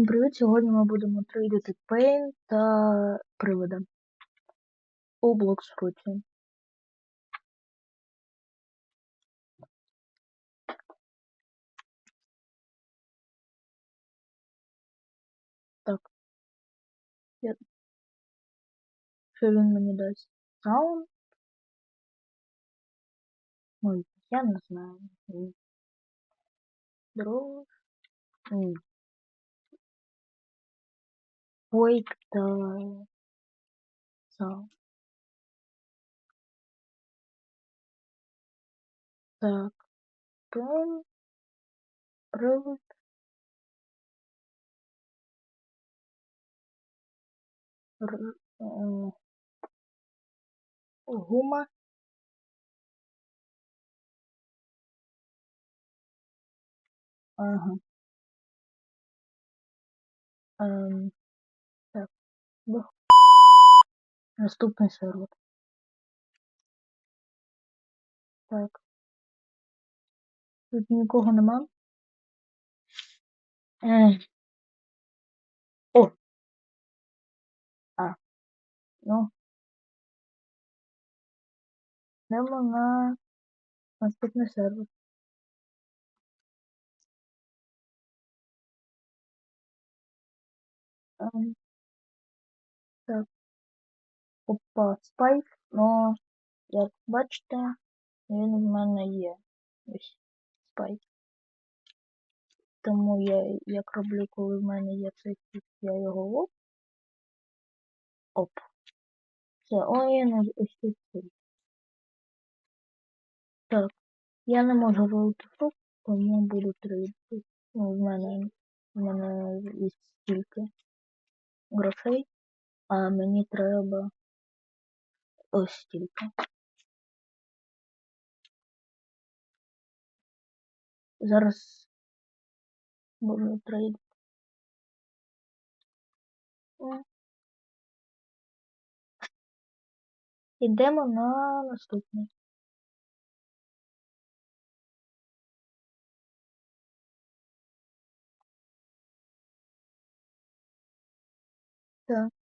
Всім привіт! Сьогодні ми будемо трейдити Paint та привода у Bloxfruit. Так. Я... Що він мені дасть? Саунд? Ой, я не знаю. Дрож. Ні. Wake та Sound. Так. Paint. Привод. Р... Е... Гума. Ага. Ем, Наступний сервер. Так. Тут нікого нема. О! А. Ну. Йдемо на наступний сервер. Ем, Так. Опа, спайк, но, як бачите, він в мене є. Ось спайк. Тому я як роблю, коли в мене є цей фіт, я його оп. Оп. Все, ой, ну ось цей. Так. Я не можу ролити фрукт, тому буду трейдити. Ну, в мене в мене є стільки грошей, а мені треба ось стільки. Зараз буду трейдити. Ідемо на наступний. Так.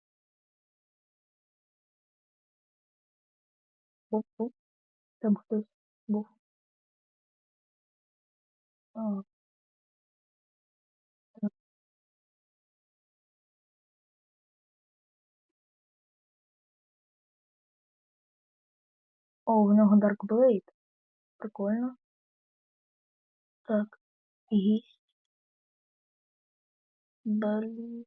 Був-був. Там хтось був. А. О, в нього Dark Blade. Прикольно. Так. Гість. Блін.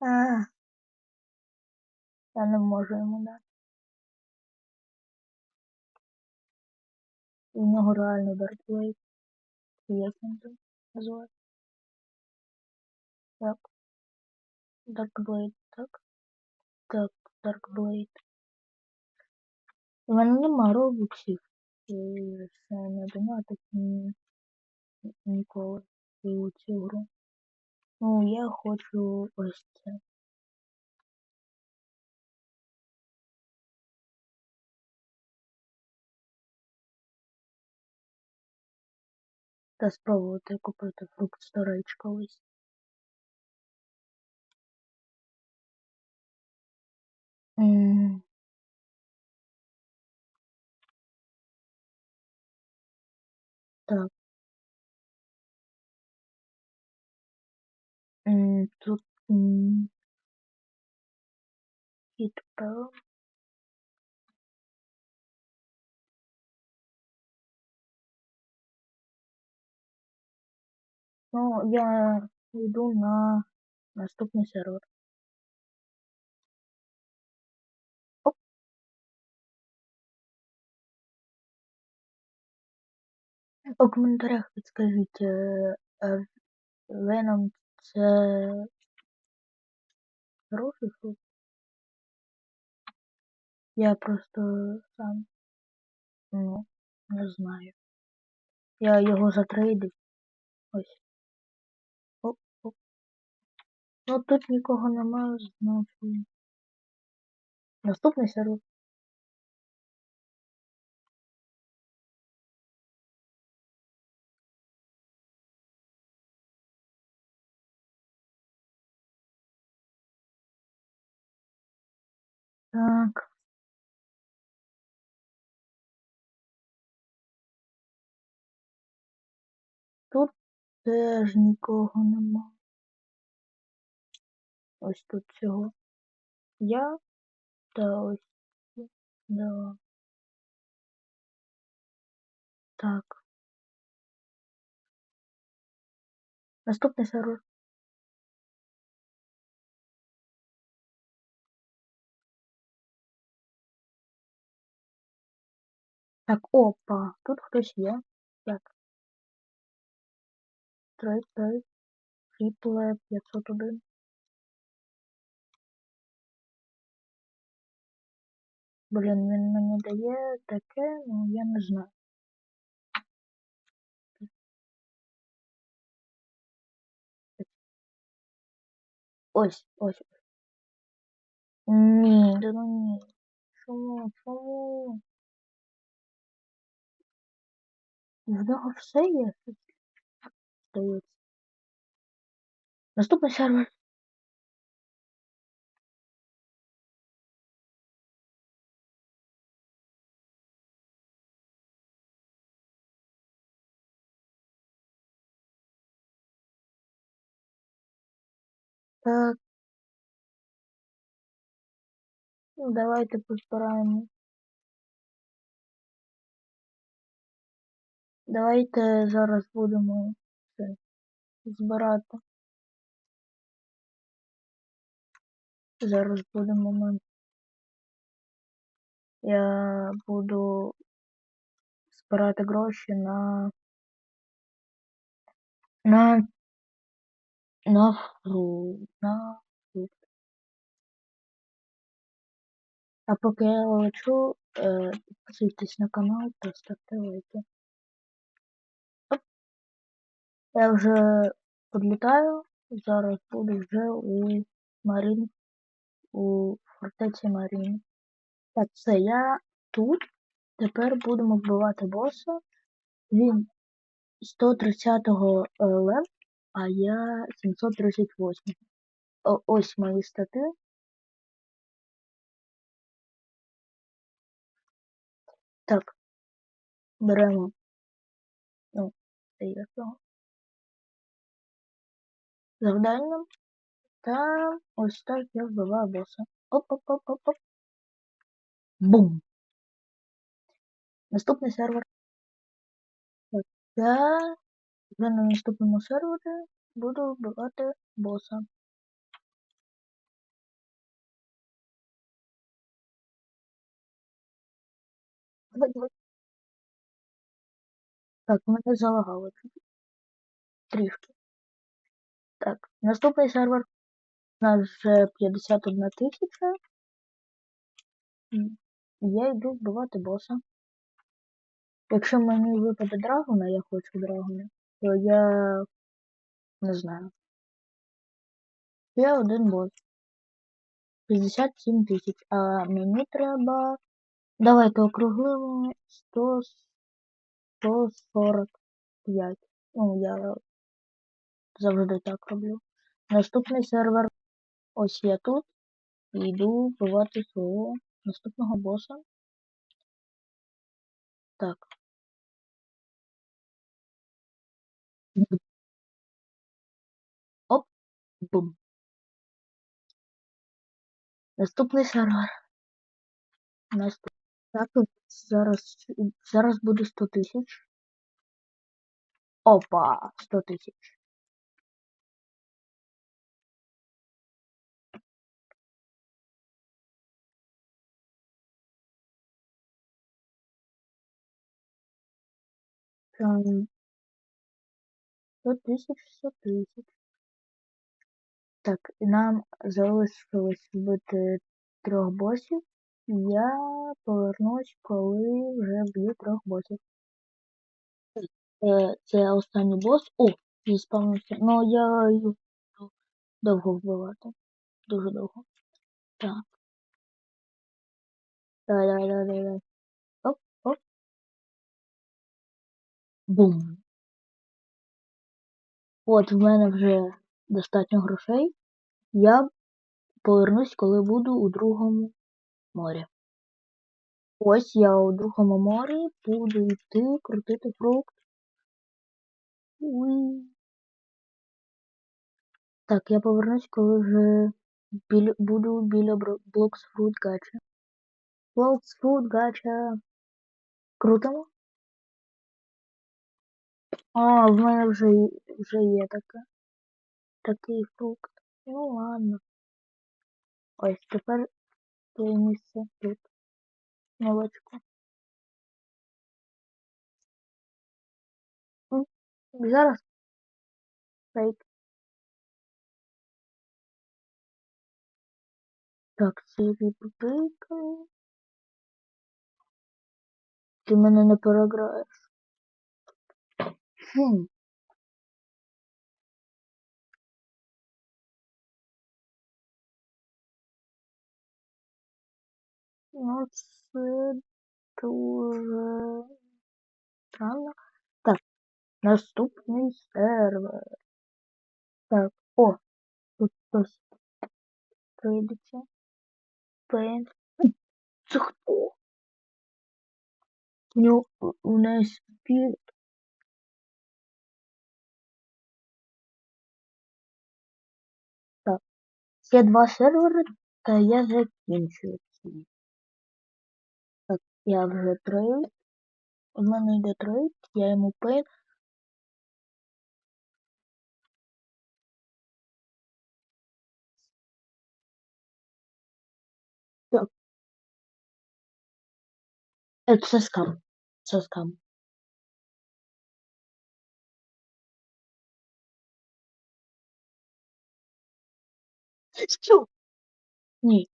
А. Я не можу йому дати. У нього реально Blade. Як він там називається? Так. Dark Blade, так? Так, Dark Blade. У мене нема робоксів. І все не донатить ні, ніколи у цю гру. Ну, я хочу ось це. Та спробувати купити фрукт сторейдж колись. Так. Тут м, Ну, я йду на наступний сервер. Оп. У коментарях підскажіть, е, е, Venom це хороший фрукт? Я просто сам ну, не знаю. Я його затрейдив. Ось. Оп, оп. Ну тут нікого немає, значить. Наступний сервер. Тут теж нікого нема. Ось тут цього. Я та ось. Да. Так. Наступний сервер. Так, опа, тут хтось є. Так. 3, 3, Triple 501. Блін, він мені дає таке, ну я не знаю. Ось, ось. Ні, да ну ні. Чому? Чому? В нього все є? Здається. Наступний сервер. Так. Ну, давайте поспираємо. Давайте зараз будемо це збирати. Зараз буде момент. Я буду збирати гроші на на на фру на фрукт. А поки я лечу, е, підписуйтесь на канал та ставте лайки. Я вже підлітаю. Зараз буду вже у Марін у фортеці Марін. Так, все, я тут. Тепер будемо вбивати боса. Він 130-го лев, а я 738. О, ось мої стати. Так. Беремо. Ну, це є того. Завдання. Та ось так я вбиваю боса. Оп-оп-оп-оп-оп. Бум! Наступний сервер. Я вже на наступному сервері буду вбивати боса. Так, мене залагало. Трішки. Так, наступний сервер. У нас вже 51 тисяча. Я йду вбивати боса. Якщо мені випаде драгона, я хочу драгона, то я не знаю. Є один бос. 57 тисяч. А мені треба. Давайте округлимо 100 145. Ну, я завжди так роблю. Наступний сервер. Ось я тут. І йду вбивати свого наступного боса. Так. Оп, бум. Наступний сервер. Наступ... Так, зараз зараз буде 100 тисяч. Опа, 100 тисяч. Там 100 тисяч, 100 тисяч. Так, і нам залишилось вбити трьох босів. Я повернусь, коли вже вб'ю трьох босів. Це останній бос. О, він спавнився. Ну я його довго вбивати. Дуже довго. Так. Давай, давай, давай, давай. Бум. От в мене вже достатньо грошей. Я повернусь, коли буду у другому морі. Ось я у другому морі буду йти крутити фрукт. Уй. Так, я повернусь, коли вже біля, буду біля Фрут Гача. Блокс Фрут Гача. Крутимо? А, в мене вже, вже є таке. Такий фрукт. Ну ладно. Ось тепер твоє місце тут. Молочко. Зараз. Фейк. Так, це відбивка. Ти мене не переграєш. Хм. Ну, це дуже странно. Так, наступний сервер. Так, о, тут хтось прийдеться. Пен. Це хто? У нього у нас спірт. Є два сервери, та я закінчую. Так, я вже трейд. У мене йде трейд, я йому пен. Так. Е, Це скам. Це скам. Що? Ні.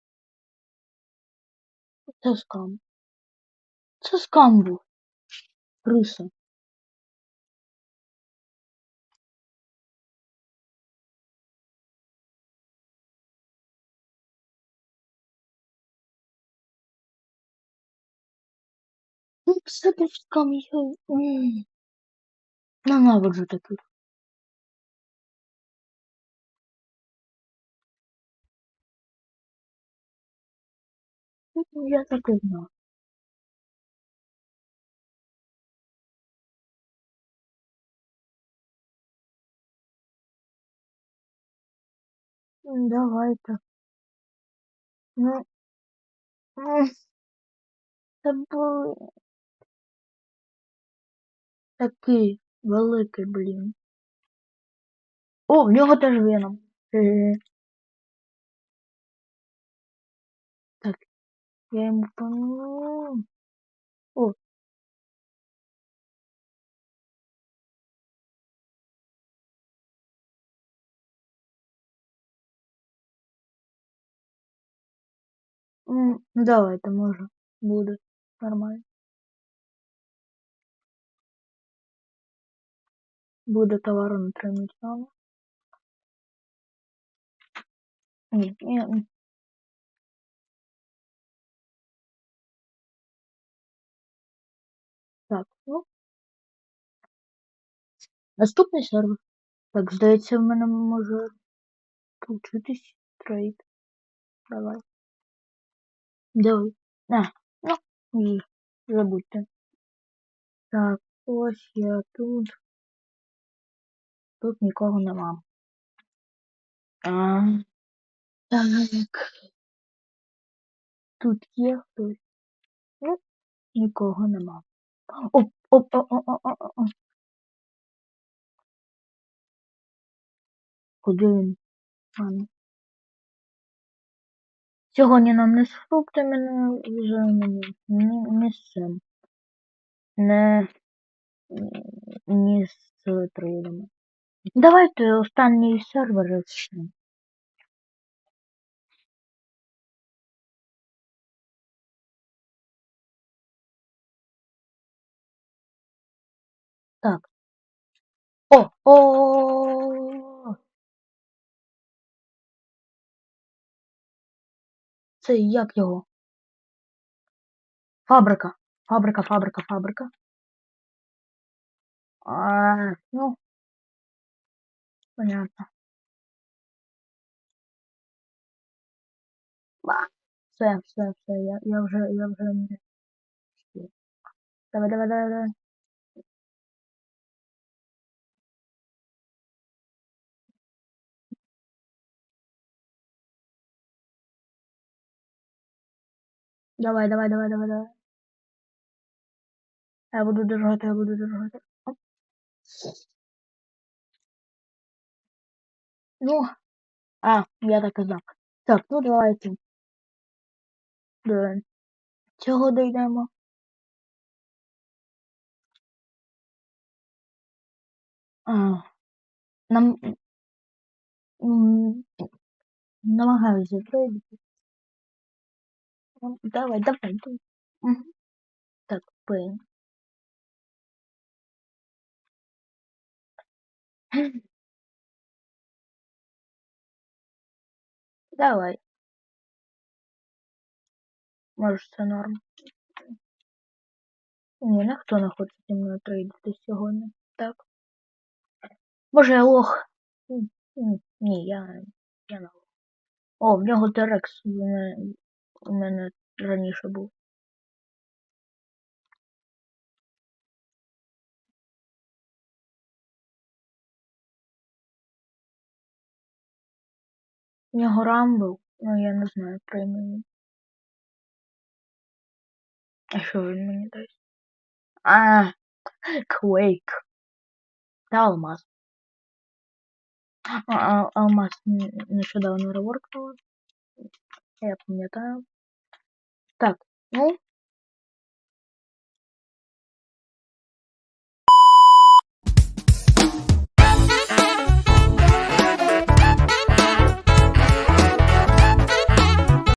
Це скам. Це скам був. Криса. Ну, це був скам. Я... Ненавиджу таких. Ну, Я так і знав. Давайте. Ну, м, це був такий великий, блін. О, в нього теж веном. Я йому помню. О. М, Давайте, може. Буде. Нормально. Буде товару на 3 мільйони. Ні, ні, Наступний сервер. Так, здається, в мене може получитись трейд. Давай. Давай. А, ну, ні, забудьте. Так, ось я тут. Тут нікого нема. А, так. Тут є хтось. Ну, нікого нема. Оп, оп, оп, оп, оп, оп, оп. Куди він? Ну. Сьогодні нам не з фруктами не вже не, не з цим. Не, не з трейдами. Давайте останній сервер розчнемо. Так. О, о. Це як його? Фабрика. Фабрика, фабрика, фабрика. А, ну. Понятно. Ба. Все, все, все, я, я вже, я вже не. Давай, давай, давай, давай. Давай, давай, давай, давай, давай. Я буду держати, я буду держати. Ну, а, я так знав. Так, ну давайте. До цього дійдемо. А, нам намагаюся пройти. Ну, Давай, давай, давай. Мгм. Так, блин. Давай. Може, це норм. Ні, ніхто не хоче зі мною трейдити сьогодні. Так. Може, я лох. Ні, я, я не лох. О, в нього Терекс у мене, раніше був. У нього рамбл, ну я не знаю про імені. А що він мені дасть? А, Квейк. Та алмаз. А, а, алмаз нещодавно реворкнули. Я пам'ятаю. Так, ну,